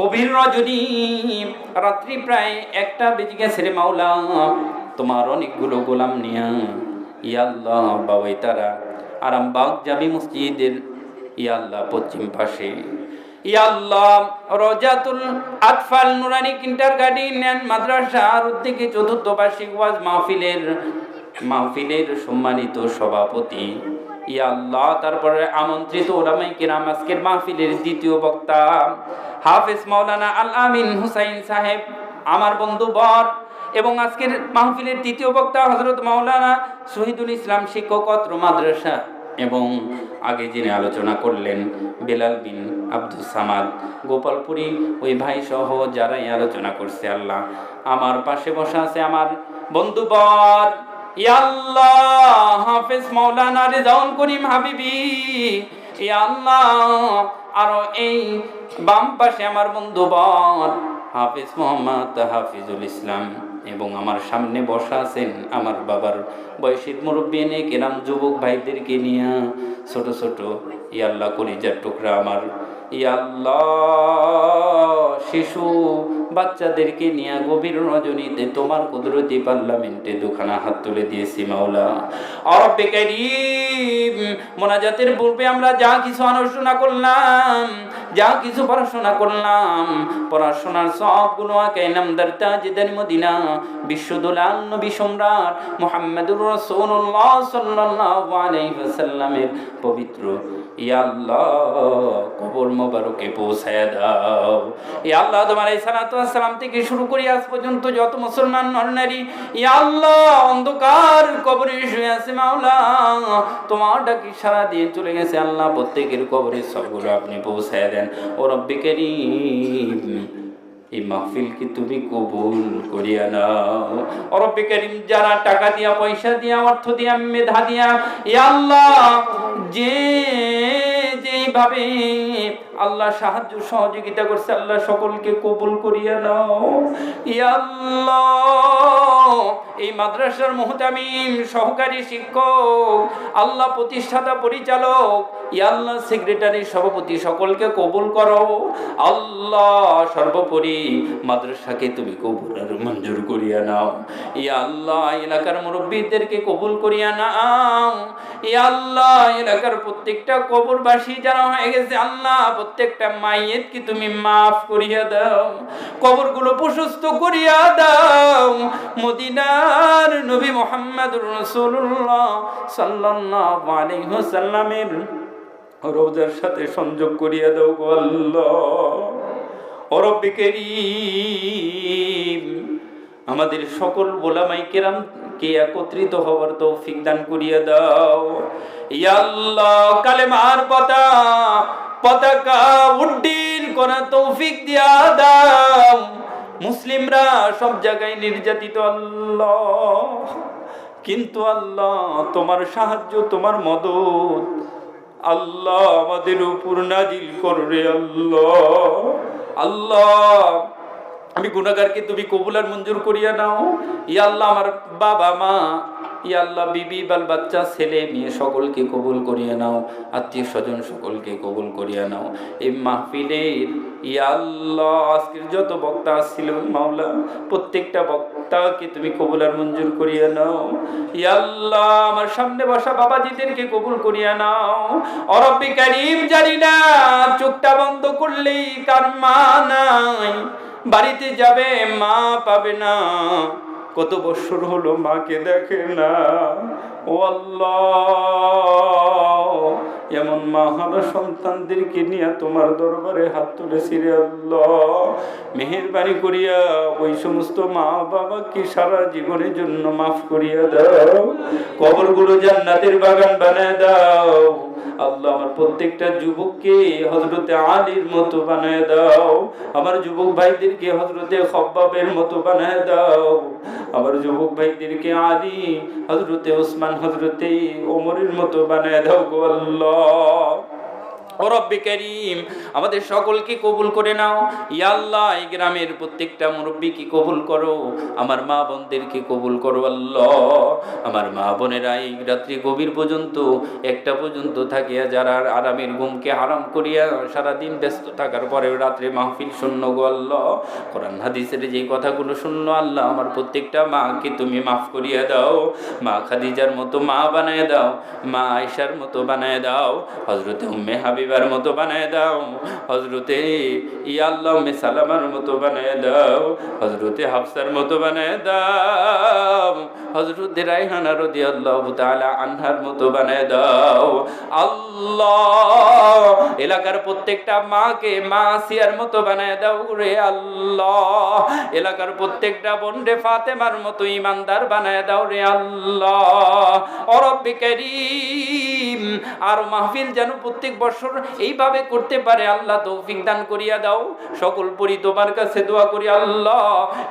গভীর রাত্রি প্রায় একটা তোমার অনেকগুলো গোলাম নিয়া। ইয়াল্লাহ তারা, আরামবাগ মসজিদের ইয়াল্লাহ পশ্চিম পাশে। ইয়াল্লাহ রজাতুল আতফাল নুরানি কিন্টার গার্ডেন অ্যান্ড মাদ্রাসার চতুর্থ বার্ষিক ওয়াজ মাহফিলের মাহফিলের সম্মানিত সভাপতি। ইয়া আল্লাহ, তারপরে আমন্ত্রিত ওলামাই কিরাম আজকের মাহফিলের দ্বিতীয় বক্তা হাফেজ মাওলানা আল আমিন হুসাইন সাহেব, আমার বন্ধু বর, এবং আজকের মাহফিলের তৃতীয় বক্তা হজরত মাওলানা শহীদুল ইসলাম শিক্ষকত্র মাদ্রাসা, এবং আগে যিনি আলোচনা করলেন বেলাল বিন আব্দুল সামাদ, গোপালপুরি ওই ভাই সহ যারাই আলোচনা করছে আল্লাহ, আমার পাশে বসা আছে আমার বন্ধু ইয়াল্লাহ হাফেজ মাওলানা রেজাউল করিম হাবিবি। ইয়াল্লাহ আরও এই বাম পাশে আমার বন্ধু বর হাফিজ মোহাম্মদ হাফিজুল ইসলাম এবং আমার সামনে বসা আছেন আমার বাবার বয়সের মুরব্বী এনে কেরাম যুবক ভাইদেরকে নিয়ে ছোট ছোট ইয়াল্লাহ কলিজার টুকরা আমার শিশু বাচ্চাদেরকে নিয়ে গভীর রজনীতে তোমার কুদরতি পার্লামেন্টে দুখানা হাত তুলে দিয়েছি, মাওলা। অরব্বে মোনাজাতের পূর্বে আমরা যা কিছু আলোচনা করলাম, যা কিছু পড়াশোনা করলাম, পড়াশোনার সবগুলো আঁকে নামদার তাজদার মদিনা, বিশ্বদোলাল নবী সম্রাট মুহাম্মদুর পবিত্র ইয়া কবর মোবারকে পৌঁছায় দাও। ইয়া আল্লাহ তোমার এই সালাতু সালাম থেকে শুরু করি, আজ পর্যন্ত যত মুসলমান নর নারী আল্লাহ অন্ধকার কবরে শুয়ে আছে মাওলা। তোমার ডাকি সারা দিয়ে চলে গেছে আল্লাহ, প্রত্যেকের কবরে সবগুলো আপনি পৌঁছায় দেন। ও এই তুমি কবুল করিয়া নাও। অরব্বে করিম, যারা টাকা দিয়া, পয়সা দিয়া, অর্থ দিয়া, মেধা দিয়া আল্লাহ যে যেইভাবে আল্লাহ সাহায্য সহযোগিতা করছে আল্লাহ সকলকে কবুল করিয়া নাও। ইয়াল্লাহ। আল্লাহ এই মাদ্রাসার মুহতামিম সহকারী শিক্ষক, আল্লাহ প্রতিষ্ঠাতা পরিচালক ই আল্লাহ সেক্রেটারি সভাপতি সকলকে কবুল করো। আল্লাহ সর্বোপরি মাদ্রাসাকে তুমি কবুল আর মঞ্জুর করিয়া নাও। ই আল্লাহ এলাকার মুরব্বীদেরকে কবুল করিয়া নাও। ই আল্লাহ এলাকার প্রত্যেকটা কবরবাসী যারা হয়ে গেছে, আল্লাহ প্রত্যেকটা মাইয়েতকে তুমি মাফ করিয়া দাও। কবরগুলো প্রশস্ত করিয়া দাও। মদিনার নবী মোহাম্মদুর রাসূলুল্লাহ সাল্লাল্লাহু আলাইহি ওয়াসাল্লামের রোজার সাথে সংযোগ করিয়া দাও গো আল্লাহ। আমাদের সকল বোলামাই কেরাম কে একত্রিত হওয়ার তৌফিক দান করিয়া দাও। ইয়া আল্লাহ, কালেমার পতা, পতাকা উড্ডীন করা তৌফিক দিয়া দাও। মুসলিমরা সব জায়গায় নির্যাতিত, আল্লাহ। কিন্তু আল্লাহ, তোমার সাহায্য, তোমার মদত আল্লাহ আমাদের উপর নাজিল করবে, আল্লাহ। আল্লাহ, আমি গুণাগারকে তুমি কবুলার মঞ্জুর করিয়া নাও। ইয়া আল্লাহ, আমার বাবা মা আল্লাহ, বিবি, বাল বাচ্চা, ছেলে, মেয়ে সকলকে কবুল করিয়া নাও, আত্মীয় স্বজন সকলকে কবুল করিয়া নাও। এই মাহফিলের ইয়া আল্লাহ, আজকের যত বক্তা আসছিল মাওলা, প্রত্যেকটা বক্তাকে তুমি কবুল আর মঞ্জুর করিয়া নাও। ইয়া আল্লাহ, আমার সামনে বসা বাবাজিদেরকে কবুল করিয়া নাও। অরব্বি কারিম জানি না, চোখটা বন্ধ করলেই কার মা নাই। বাড়িতে যাবে, মা পাবে না। কত বছর হলো মাকে দেখে না। ও আল্লাহ, এমন মা হারা সন্তানদেরকে নিয়ে তোমার দরবারে হাত তুলেছি রে আল্লাহ। মেহেরবানি করিয়া ওই সমস্ত মা বাবাকে সারা জীবনের জন্য মাফ করিয়া দাও। কবরগুলো জান্নাতের বাগান বানায় দাও। আল্লাহ আমার প্রত্যেকটা যুবককে হজরতে আলীর মতো বানায় দাও। আমার যুবক ভাইদেরকে হজরতে খব্বাবের মতো বানায় দাও। আমার যুবক ভাইদেরকে আলী হজরতে ওসমান হজরতে ওমরের মতো বানায় দাও গো আল্লাহ। রব্বি করিম। আমাদের সকলকে কবুল করে নাও। ইয়া আল্লাহ, এই গ্রামের প্রত্যেকটা মুরব্বীকে কবুল করো। আমার মা বোনদেরকে কবুল করো আল্লাহ। আমার মা বোনেরা এই রাত্রি গভীর পর্যন্ত, একটা পর্যন্ত থাকিয়া যারা আরামের ঘুমকে হারাম করিয়া সারাদিন ব্যস্ত থাকার পরে রাত্রে মাহফিল শূন্য গো আল্লাহ। কোরআন, হাদিসের যে কথাগুলো শুনলো আল্লাহ, আমার প্রত্যেকটা মাকে তুমি মাফ করিয়া দাও। মা খাদিজার মতো মা বানায় দাও। মা আয়সার মতো বানায় দাও। হজরতে উম্মে হাবিবার মতো বানায় দাও। হজরতে ইয়াল্লাহ সালামার মতো বানায় দাও। হজরতে হাফসার মতো বানায় দাও। হজরতে রাইহানা রদি আল্লাহ আনহার মতো বানায় দাও আল্লাহ এলাকার প্রত্যেকটা মাকে মা সিয়ার মতো বানায় দাও রে আল্লাহ। এলাকার প্রত্যেকটা বোন রে ফাতেমার মতো ইমানদার বানায় দাও রে আল্লাহ। অরব্বি করিম আর মাহফিল যেন প্রত্যেক বছর এইভাবে করতে পারে আল্লাহ। তৌফিক দান করিয়া দাও সকল পরি তোমার কাছে দোয়া করি আল্লাহ।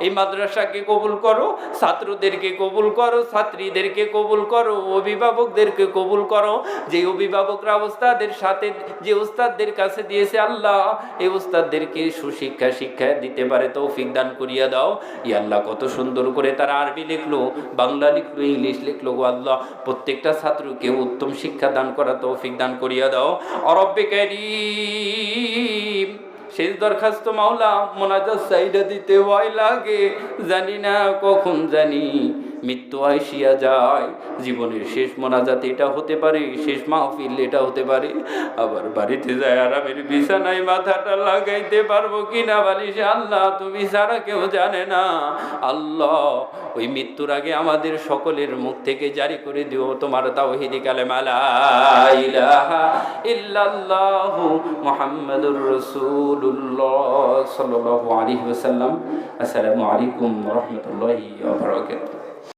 এই মাদ্রাসাকে কবুল করো ছাত্রদেরকে কবুল করো, ছাত্রীদেরকে কবুল করো, অভিভাবকদেরকে কবুল করো। যে অভিভাবকরা ওস্তাদের সাথে, যে ওস্তাদদের কাছে দিয়েছে আল্লাহ, এই ওস্তাদদেরকে সুশিক্ষা, শিক্ষা দিতে পারে, তৌফিক দান করিয়া দাও। ই আল্লাহ কত সুন্দর করে তারা আরবি লিখলো, বাংলা লিখলো, ইংলিশ লিখলো গো আল্লাহ। প্রত্যেকটা ছাত্রকে উত্তম শিক্ষা দান করা, তৌফিক দান করিয়া দাও। অরব্বে কারীম, শেষ দরখাস্ত মাওলা মোনাজাত সাইডা দিতে ভয় লাগে। জানি না কখন জানি মৃত্যু আইসিয়া যায়। জীবনের শেষ মোনাজাত এটা হতে পারে, শেষ মাহফিল এটা হতে পারে। আবার বাড়িতে যায় আরামের বিছানায় মাথাটা লাগাইতে পারব কিনা বালিশ? আল্লাহ, তুমি ছাড়া কেউ জানে না। আল্লাহ, ওই মৃত্যুর আগে আমাদের সকলের মুখ থেকে জারি করে দিও। তোমার তাওহিদি কালেমা, লা ইলাহা আসসালামু আলাইকুম রাহমাতুল্লাহি